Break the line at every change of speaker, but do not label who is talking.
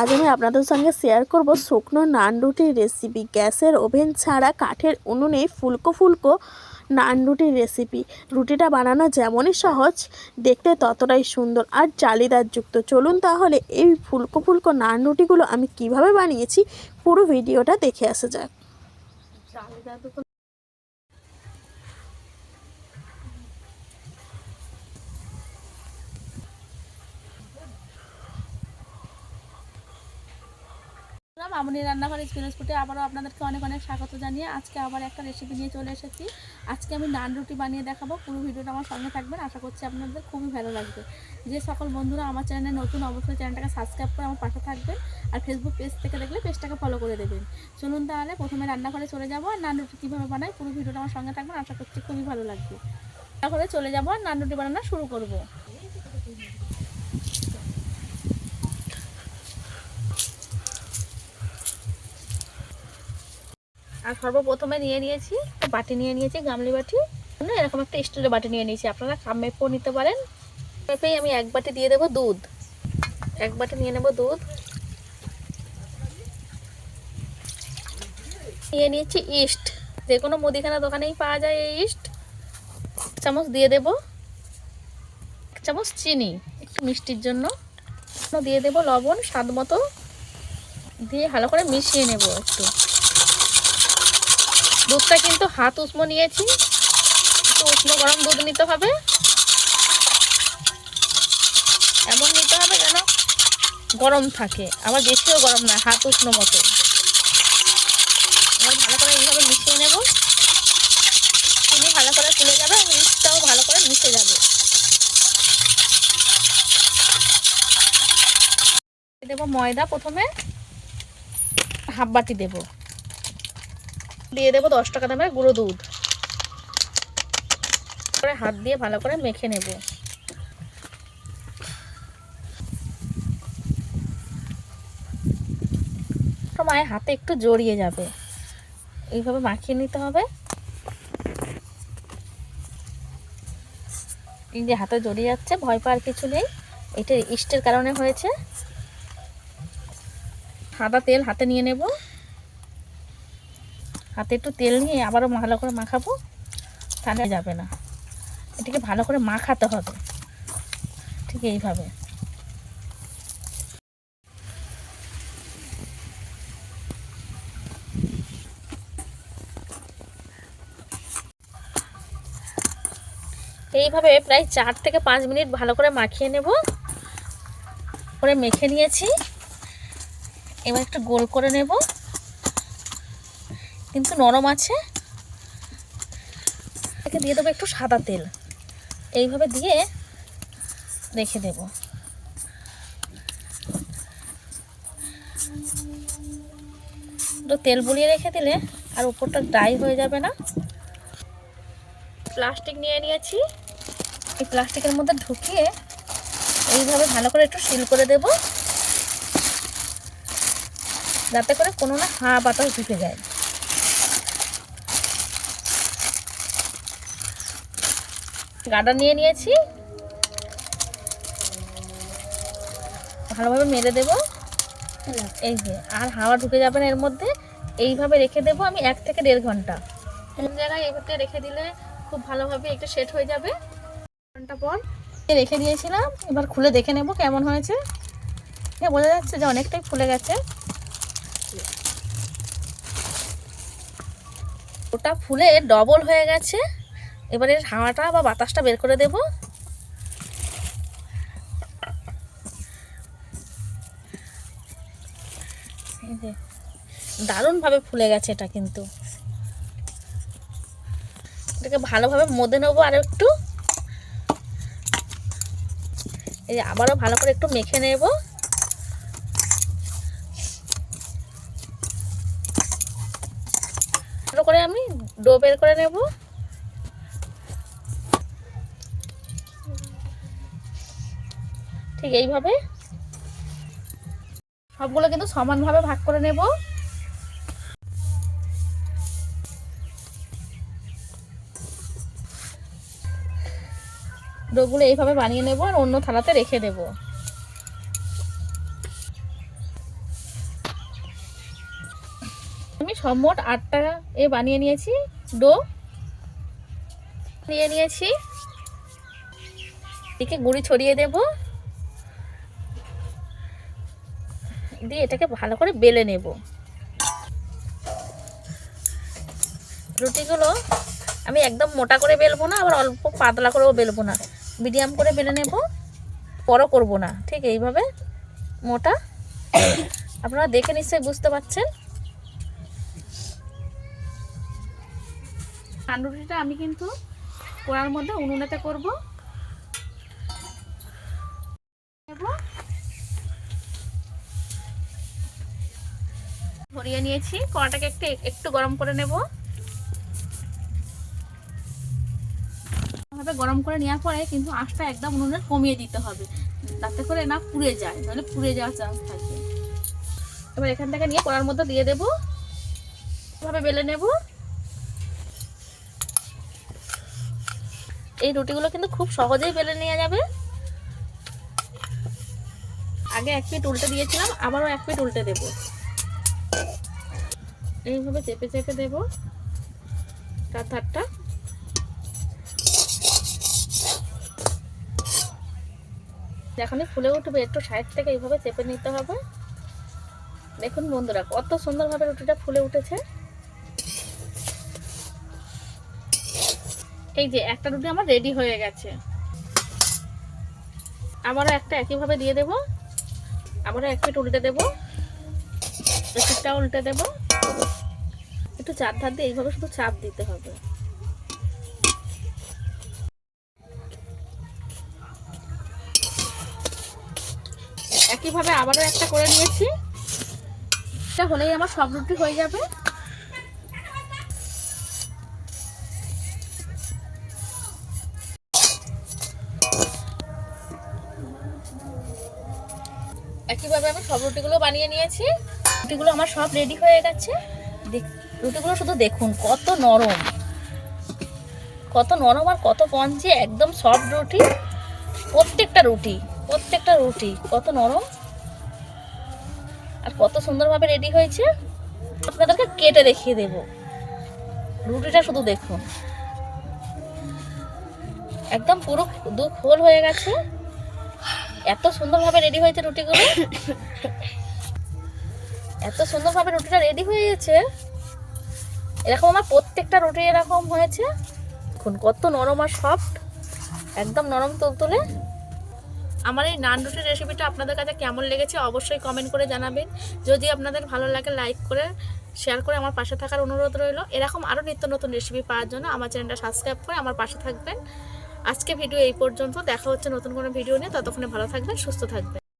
আজ আমি আপনাদের সঙ্গে শেয়ার করব শুকনো নান রুটির রেসিপি গ্যাসের ওভেন ছাড়া কাঠের উনুনে ফুলকো ফুলকো নান রুটির রেসিপি রুটিটা বানানো যেমনই সহজ, দেখতে ততটাই সুন্দর আর জালিদারযুক্ত চলুন তাহলে এই ফুলকো ফুলকো নান রুটিগুলো আমি কীভাবে বানিয়েছি, পুরো ভিডিওটা দেখে আসা যাক।
মামুনি রান্নাঘর এক্সপিরিয়েন্স ফুটে আবারও আপনাদেরকে অনেক অনেক স্বাগত জানিয়ে আজকে আবার একটা রেসিপি নিয়ে চলে এসেছি। আজকে আমি নান রুটি বানিয়ে দেখাবো। পুরো ভিডিওটা আমার সঙ্গে থাকবেন। আশা করছি আপনাদের খুবই ভালো লাগবে। যে সকল বন্ধুরা আমার চ্যানেলে নতুন অবশ্যই চ্যানেলটাকে সাবস্ক্রাইব করে আমার পাশে থাকবেন আর ফেসবুক পেজ থেকে দেখলে পেজটাকে ফলো করে দেবেন। চলুন তাহলে প্রথমে রান্নাঘরে চলে যাব আর নান রুটি কীভাবে বানাই পুরো ভিডিওটা আমার সঙ্গে থাকবেন। আশা করছি খুবই ভালো লাগবে। রান্নাঘরে চলে যাব আর নান রুটি বানানো শুরু করব। আর সর্বপ্রথমে নিয়ে নিয়েছি বাটি নিয়ে নিয়েছি, গামলি বাটি। এরকম একটা স্টিলের বাটি নিয়ে নিয়েছি। আপনারা কামেপও নিতে পারেন। মেপেই আমি এক বাটি দিয়ে দেবো দুধ। এক বাটি নিয়ে নেব দুধ। নিয়ে নিয়েছি ইস্ট। যে কোনো মুদিখানা দোকানেই পাওয়া যায় এই ইস্ট। চামচ দিয়ে দেব। এক চামচ চিনি, একটু মিষ্টির জন্য। দিয়ে দেব লবণ, স্বাদ মতো। দিয়ে ভালো করে মিশিয়ে নেব একটু। দুধটা কিন্তু হাত উষ্ণ নিয়েছি। একটু উষ্ণ গরম দুধ নিতে হবে। এমন নিতে হবে যেন গরম থাকে। আবার বেশিও গরম না, হাত উষ্ণ মতো। ভালো করে এইভাবে মিশিয়ে নেব। চিনি ভালো করে ফুলে যাবে মিক্সটাও ভালো করে মিশে যাবে। দেবো ময়দা প্রথমে, হাফ বাটি দেবো। দিয়ে দেবো দশ টাকা দামের গুঁড়ো দুধ। করে হাত দিয়ে ভালো করে মেখে নেব। মায়ের হাতে একটু জড়িয়ে যাবে। এইভাবে মাখিয়ে নিতে হবে। এই যে হাতে জড়িয়ে যাচ্ছে, ভয় পাওয়ার কিছু নেই। এটা ইস্টের কারণে হয়েছে। সাদা তেল হাতে নিয়ে নেব। হাতে একটু তেল নিয়ে আবারও ভালো করে মাখাবো, তাহলে যাবে না। এটাকে ভালো করে মাখাতে হবে, ঠিক এইভাবে। এইভাবে প্রায় চার থেকে পাঁচ মিনিট ভালো করে মাখিয়ে নেব। করে মেখে নিয়েছি। এবার একটু গোল করে নেব। কিন্তু নরম আছে। একে দিয়ে দেবো একটু সাদা তেল। এইভাবে দিয়ে রেখে দেব। তেল বুলিয়ে রেখে দিলে আর উপরটা ড্রাই হয়ে যাবে না। প্লাস্টিক নিয়ে নিয়েছি। এই প্লাস্টিকের মধ্যে ঢুকিয়ে এইভাবে ভালো করে একটু সিল করে দেব। যাতে করে কোনো না হাওয়া বাতাস ঢুকে যায়। গাডা নিয়ে নিয়েছি। ভালোভাবে মেরে দেব। এই যে, আর হাওয়া ঢুকে যাবে না এর মধ্যে। এইভাবে রেখে দেব আমি এক থেকে দেড় ঘণ্টা। কোন জায়গায় এইভাবে রেখে দিলে খুব ভালোভাবে একটু সেট হয়ে যাবে। ঘণ্টা পর রেখে দিয়েছিলাম। এবার খুলে দেখে নেব কেমন হয়েছে। হ্যাঁ বোঝা যাচ্ছে যে অনেকটাই ফুলে গেছে। ওটা ফুলে ডবল হয়ে গেছে। এবারে হাওয়াটা বা বাতাসটা বের করে দেব। দারুণভাবে ফুলে গেছে এটা কিন্তু। এটাকে ভালোভাবে মদে নেব আর একটু। এই আবারও ভালো করে একটু মেখে নেব। করে আমি ডো বের করে নেব। ঠিক এইভাবে। সবগুলো কিন্তু সমানভাবে ভাগ করে নেব। ডোগুলো এইভাবে বানিয়ে নেব আর অন্য থালাতে রেখে দেব। আমি সব আটটা এ বানিয়ে নিয়েছি। ডো নিয়ে নিয়েছি। এদিকে গুঁড়ি ছড়িয়ে দেব। দিয়ে এটাকে ভালো করে বেলে নেব। রুটিগুলো আমি একদম মোটা করে বেলবো না, আবার অল্প পাতলা করেও বেলবো না। মিডিয়াম করে বেলে নেব, বড় করব না, ঠিক এইভাবে মোটা। আপনারা দেখে নিশ্চয়ই বুঝতে পারছেন তান্দুরিটা আমি কিন্তু কড়ার মধ্যে উনুনেতে করব। ভরিয়ে নিয়েছি। কড়াটাকে একটু একটু গরম করে নেব। ভাবে গরম করে নেওয়ার পরে কিন্তু আঁচটা একদম উনুনে কমিয়ে দিতে হবে। তাতে করে না পুড়ে যায় নাহলে পুড়ে যাওয়ার চান্স থাকবে এবার এখান থেকে নিয়ে কড়ার মধ্যে দিয়ে দেবো। এভাবে বেলে নেব। এই রুটিগুলো কিন্তু খুব সহজেই বেলে নেওয়া যাবে। আগে এক পিট উল্টে দিয়েছিলাম, আবারও এক পিট উল্টে দেব। এইভাবে চেপে চেপে দেব ধারটা যখনই ফুলে উঠবে, একটু সাইড থেকে এইভাবে চেপে নিতে হবে। দেখুন বন্ধুরা, কত সুন্দরভাবে রুটিটা ফুলে উঠেছে। এই যে, একটা রুটি আমার রেডি হয়ে গেছে। আবারও একটা একইভাবে দিয়ে দেব। আবারও এক উল্টে দেব। পিঠটা উল্টে দেব। একটু চার ধার দিয়ে এইভাবে শুধু চাপ দিতে হবে। একইভাবে আবারও একটা করে নিয়েছি। এটা হলেই আমার সব রুটি হয়ে যাবে। একইভাবে আমি সব রুটিগুলো বানিয়ে নিয়েছি। রুটিগুলো আমার সব রেডি হয়ে গেছে। রুটিগুলো শুধু দেখুন, কত নরম। কত নরম আর কত পঞ্চে একদম সফট রুটি। প্রত্যেকটা রুটি প্রত্যেকটা রুটি কত নরম আর কত সুন্দরভাবে রেডি হয়েছে। আপনাদেরকে কেটে দেখিয়ে দেব। রুটিটা শুধু দেখুন। একদম পুরো দু ফোল হয়ে গেছে। এত সুন্দরভাবে রেডি হয়েছে রুটিগুলো। এত সুন্দরভাবে রুটিটা রেডি হয়ে গেছে। এরকম আমার প্রত্যেকটা রুটি এরকম হয়েছে। দেখুন, কত নরম আর সফট একদম নরম তুলতুলে। আমার এই নান রুটির রেসিপিটা আপনাদের কাছে কেমন লেগেছে অবশ্যই কমেন্ট করে জানাবেন। যদি আপনাদের ভালো লাগে লাইক করে শেয়ার করে আমার পাশে থাকার অনুরোধ রইল। এরকম আরও নিত্য নতুন রেসিপি পাওয়ার জন্য আমার চ্যানেলটা সাবস্ক্রাইব করে আমার পাশে থাকবেন। আজকে ভিডিও এই পর্যন্ত। দেখা হচ্ছে নতুন কোনো ভিডিও নিয়ে। ততক্ষণে ভালো থাকবেন, সুস্থ থাকবেন।